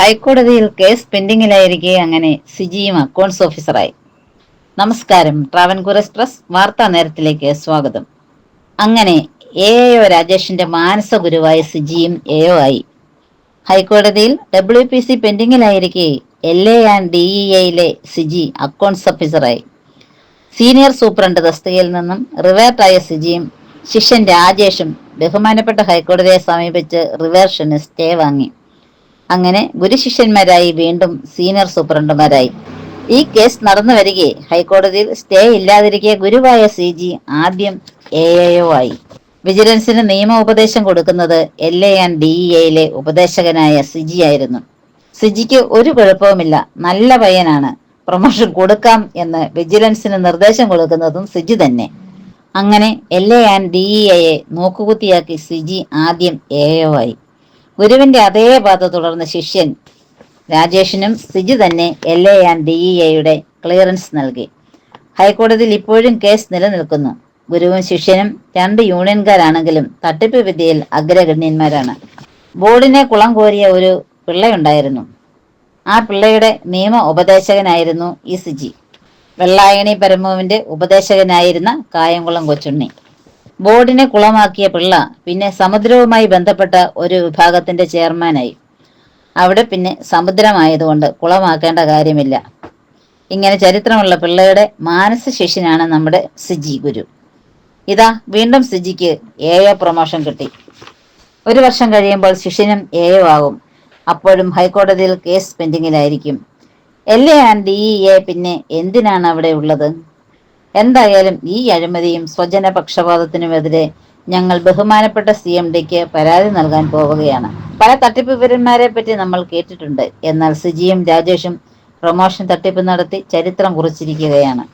ഹൈക്കോടതിയിൽ കേസ് പെൻഡിങ്ങിലായിരിക്കെ അങ്ങനെ സിജിയും അക്കൗണ്ട്സ് ഓഫീസറായി. നമസ്കാരം ട്രാവൻകൂർ എക്സ്പ്രസ് വാർത്താ നേരത്തിലേക്ക് സ്വാഗതം. അങ്ങനെ എ ഒ രാജേഷിന്റെ മാനസ ഗുരുവായ സിജിയും എ ഒ ആയി. ഹൈക്കോടതിയിൽ W P C പെൻഡിങ്ങിലായിരിക്കെ L A and D E എയിലെ സിജി അക്കൗണ്ട്സ് ഓഫീസറായി. സീനിയർ സൂപ്രണ്ട് തസ്തികയിൽ നിന്നും റിവേർട്ടായ സിജിയും ശിഷ്യൻ രാജേഷും ബഹുമാനപ്പെട്ട ഹൈക്കോടതിയെ സമീപിച്ച് റിവേർഷന് സ്റ്റേ വാങ്ങി. അങ്ങനെ ഗുരുശിഷ്യന്മാരായി വീണ്ടും സീനിയർ സൂപ്രണ്ടുമാരായി. ഈ കേസ് നടന്നു വരികെ ഹൈക്കോടതിയിൽ സ്റ്റേ ഇല്ലാതിരിക്കെ ഗുരുവായ സി ജി ആദ്യം എ ആയി. വിജിലൻസിന് നിയമ ഉപദേശം കൊടുക്കുന്നത് എൽ എ ആൻഡ് ഡി എയിലെ ഉപദേശകനായ സിജി ആയിരുന്നു. സിജിക്ക് ഒരു കുഴപ്പവുമില്ല. നല്ല പയ്യനാണ്. പ്രൊമോഷൻ കൊടുക്കാം എന്ന് വിജിലൻസിന് നിർദ്ദേശം കൊടുക്കുന്നതും സിജി തന്നെ. അങ്ങനെ എൽ എ ആൻഡ് ഡി എയെ നോക്കുകുത്തിയാക്കി സിജി ആദ്യം എ ആയി. ഗുരുവിന്റെ അതേ പാത തുടർന്ന ശിഷ്യൻ രാജേഷിനും സിജു തന്നെ L A and D E എയുടെ ക്ലിയറൻസ് നൽകി. ഹൈക്കോടതിയിൽ ഇപ്പോഴും കേസ് നിലനിൽക്കുന്നു. ഗുരുവും ശിഷ്യനും രണ്ട് യൂണിയൻകാരാണെങ്കിലും തട്ടിപ്പ് വിദ്യയിൽ അഗ്രഗണ്യന്മാരാണ്. ബോർഡിനെ കുളം കോരിയ ഒരു പിള്ളയുണ്ടായിരുന്നു. ആ പിള്ളയുടെ നിയമ ഉപദേശകനായിരുന്നു ഈ സിജി. വെള്ളായണി പരമുവിന്റെ ഉപദേശകനായിരുന്ന കായംകുളം കൊച്ചുണ്ണി. ബോർഡിനെ കുളമാക്കിയ പിള്ള പിന്നെ സമുദ്രവുമായി ബന്ധപ്പെട്ട ഒരു വിഭാഗത്തിന്റെ ചെയർമാനായി. അവിടെ പിന്നെ സമുദ്രമായതുകൊണ്ട് കുളമാക്കേണ്ട കാര്യമില്ല. ഇങ്ങനെ ചരിത്രമുള്ള പിള്ളയുടെ മാനസ ശിഷ്യനാണ് നമ്മുടെ സിജി ഗുരു. ഇതാ വീണ്ടും സിജിക്ക് ഏയോ പ്രൊമോഷൻ കിട്ടി. ഒരു വർഷം കഴിയുമ്പോൾ ശിഷ്യനും ഏയോ ആകും. അപ്പോഴും ഹൈക്കോടതിയിൽ case പെൻഡിങ്ങിലായിരിക്കും L A and D A പിന്നെ എന്തിനാണ് അവിടെ ഉള്ളത്? എന്തായാലും ഈ അഴിമതിയും സ്വജന പക്ഷപാതത്തിനുമെതിരെ ഞങ്ങൾ ബഹുമാനപ്പെട്ട സി എം ഡിക്ക് പരാതി നൽകാൻ പോവുകയാണ്. പല തട്ടിപ്പ് വിവരന്മാരെ പറ്റി നമ്മൾ കേട്ടിട്ടുണ്ട്. എന്നാൽ സിജിയും രാജേഷും പ്രൊമോഷൻ തട്ടിപ്പ് നടത്തി ചരിത്രം കുറിച്ചിരിക്കുകയാണ്.